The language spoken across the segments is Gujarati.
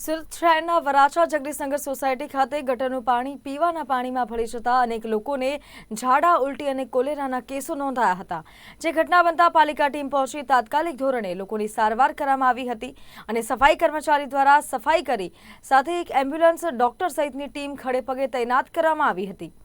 સુરત શહેરના વરાછા જગદીશનગર સોસાયટી ખાતે ગટરનું પાણી પીવાના પાણીમાં ભળી જતા અનેક લોકોને ઝાડા ઉલટી અને કોલેરાના કેસો નોંધાયા હતા. જે ઘટના બનતા પાલિકા ટીમ પહોંચી તાત્કાલિક ધોરણે લોકોની સારવાર કરવામાં આવી હતી અને સફાઈ કર્મચારી દ્વારા સફાઈ કરી સાથે એક એમ્બ્યુલન્સ ડોક્ટર સહિતની ટીમ ખડે પગે તૈનાત કરવામાં આવી હતી.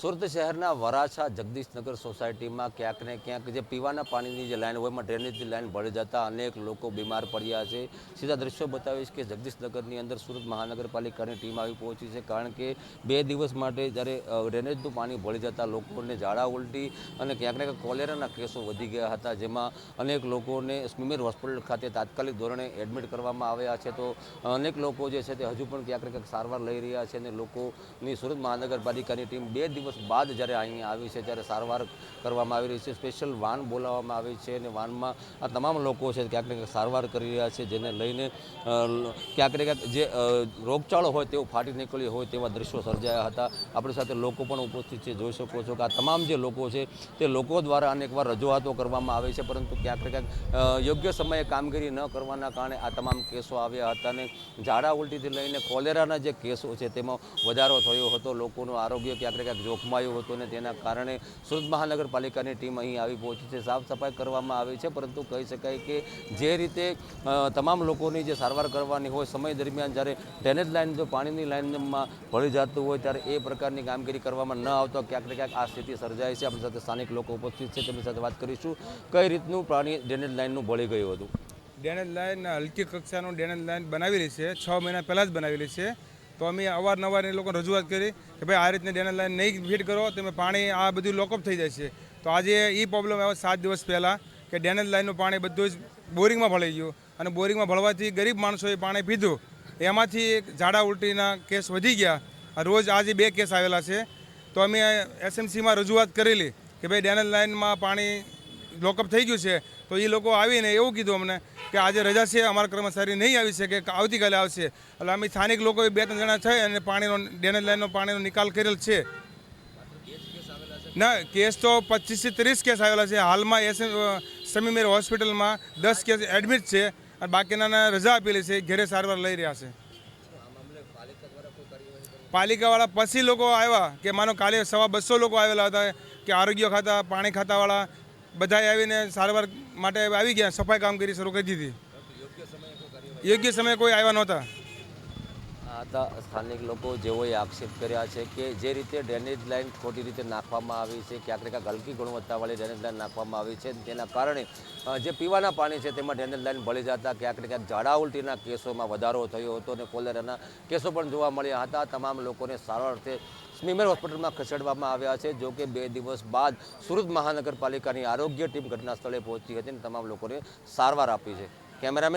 સુરત શહેરના વરાછા જગદીશનગર સોસાયટીમાં ક્યાંક ને ક્યાંક જે પીવાના પાણીની જે લાઈન હોય એમાં ડ્રેનેજની લાઈન ભળી જતા અનેક લોકો બીમાર પડ્યા છે. સીધા દ્રશ્યો બતાવીશ કે જગદીશનગરની અંદર સુરત મહાનગરપાલિકાની ટીમ આવી પહોંચી છે કારણ કે બે દિવસ માટે જ્યારે ડ્રેનેજનું પાણી ભળી જતા લોકોને ઝાડા ઉલટી અને ક્યાંક ને ક્યાંક કોલેરાના કેસો વધી ગયા હતા, જેમાં અનેક લોકોને સ્મીમેર હોસ્પિટલ ખાતે તાત્કાલિક ધોરણે એડમિટ કરવામાં આવ્યા છે. તો અનેક લોકો જે છે તે હજુ પણ ક્યાંક ને ક્યાંક સારવાર લઈ રહ્યા છે અને લોકોની સુરત મહાનગરપાલિકાની ટીમ બે દિવસ બાદ જ્યારે અહીંયા આવી છે, ત્યારે સારવાર કરવામાં આવી રહી છે. સ્પેશિયલ વાન બોલાવવામાં આવી છે અને વાનમાં આ તમામ લોકો છે ક્યાંક ને ક્યાંક સારવાર કરી રહ્યા છે, જેને લઈને ક્યાંક ને ક્યાંક જે રોગચાળો હોય તેવું ફાટી નીકળી હોય તેવા દ્રશ્યો સર્જાયા હતા. આપણી સાથે લોકો પણ ઉપસ્થિત છે. જોઈ શકો છો કે આ તમામ જે લોકો છે, તે લોકો દ્વારા અનેકવાર રજૂઆતો કરવામાં આવે છે, પરંતુ ક્યાંક ને ક્યાંક યોગ્ય સમયે કામગીરી ન કરવાના કારણે આ તમામ કેસો આવ્યા હતા અને ઝાડા ઉલટીથી લઈને કોલેરાના જે કેસો છે, તેમાં વધારો થયો હતો. લોકોનું આરોગ્ય ક્યાંક ને ક્યાંક જોખમાયું હતું અને તેના કારણે સુરત મહાનગરપાલિકાની ટીમ અહીં આવી પહોંચી છે. સાફ સફાઈ કરવામાં આવી છે, પરંતુ કહી શકાય કે જે રીતે તમામ લોકોની જે સારવાર કરવાની હોય સમય દરમિયાન જ્યારે ડ્રેનેજ લાઇન જો પાણીની લાઇનમાં ભળી જતું હોય ત્યારે એ પ્રકારની કામગીરી કરવામાં ન આવતો ક્યાંક ને ક્યાંક આ સ્થિતિ સર્જાય છે. આપણી સાથે સ્થાનિક લોકો ઉપસ્થિત છે. તેમની સાથે વાત કરીશું કઈ રીતનું પાણી ડ્રેનેજ લાઇનનું ભળી ગયું હતું. ડેનેજ લાઇન હલકી કક્ષાનું ડેનેજ લાઇન બનાવેલી છે. છ મહિના પહેલાં જ બનાવેલી છે. તો અમે અવારનવાર એ લોકોને રજૂઆત કરી કે ભાઈ આ રીતની ડેનલ લાઈન નહીં ફિટ કરો, તમે પાણી આ બધું લોકઅપ થઈ જાય છે. તો આજે એ પ્રોબ્લેમ આવ્યો સાત દિવસ પહેલાં કે ડેનેજ લાઈનનું પાણી બધું જ બોરિંગમાં ભળાઈ ગયું અને બોરિંગમાં ભળવાથી ગરીબ માણસોએ પાણી પીધું. એમાંથી ઝાડા ઉલટીના કેસ વધી ગયા. રોજ આજે બે કેસ આવેલા છે. તો અમે એસએમસીમાં રજૂઆત કરેલી કે ભાઈ ડેનેજ લાઈનમાં પાણી લોકઅપ થઈ ગયું છે, તો એ લોકો આવીને એવું કીધું અમને કે આજે રજા છે, અમારા કર્મચારી નહીં આવી શકે, કે આવતીકાલે આવશે. એટલે અમે સ્થાનિક લોકો બે ત્રણ જણા થઈ અને પાણીનો ડેનેજ લાઈનનો પાણીનો નિકાલ કરેલ છે. ના, કેસ તો પચીસથી ત્રીસ કેસ આવેલા છે. હાલમાં એસ સમીમેર હોસ્પિટલમાં દસ કેસ એડમિટ છે અને બાકીના રજા આપેલી છે, ઘેરે સારવાર લઈ રહ્યા છે. પાલિકાવાળા પછી લોકો આવ્યા કે માનો કાલે સવા બસો લોકો આવેલા હતા કે આરોગ્ય ખાતા, પાણી ખાતાવાળા બધાએ આવીને સારવાર માટે આવી ગયા, સફાઈ કામગીરી શરૂ કરી દીધી. યોગ્ય સમયે કોઈ આવ્યા નહોતા. હતા. સ્થાનિક લોકો જેઓએ આક્ષેપ કર્યા છે કે જે રીતે ડ્રેનેજ લાઇન ખોટી રીતે નાખવામાં આવી છે ક્યાંક ક્યાંક હલકી ગુણવત્તાવાળી ડ્રેનેજ લાઇન નાખવામાં આવી છે તેના કારણે જે પીવાના પાણી છે તેમાં ડ્રેનેજ લાઇન ભળી જતા ક્યાંક ને ક્યાંક ઝાડા ઉલટીના કેસોમાં વધારો થયો હતો અને કોલેરાના કેસો પણ જોવા મળ્યા હતા. તમામ લોકોને સારવાર અર્થે સ્મીમેર હોસ્પિટલમાં ખસેડવામાં આવ્યા છે, જો કે બે દિવસ બાદ સુરત મહાનગરપાલિકાની આરોગ્ય ટીમ ઘટના સ્થળે પહોંચી હતી અને તમામ લોકોને સારવાર આપી છે. કેમેરામેન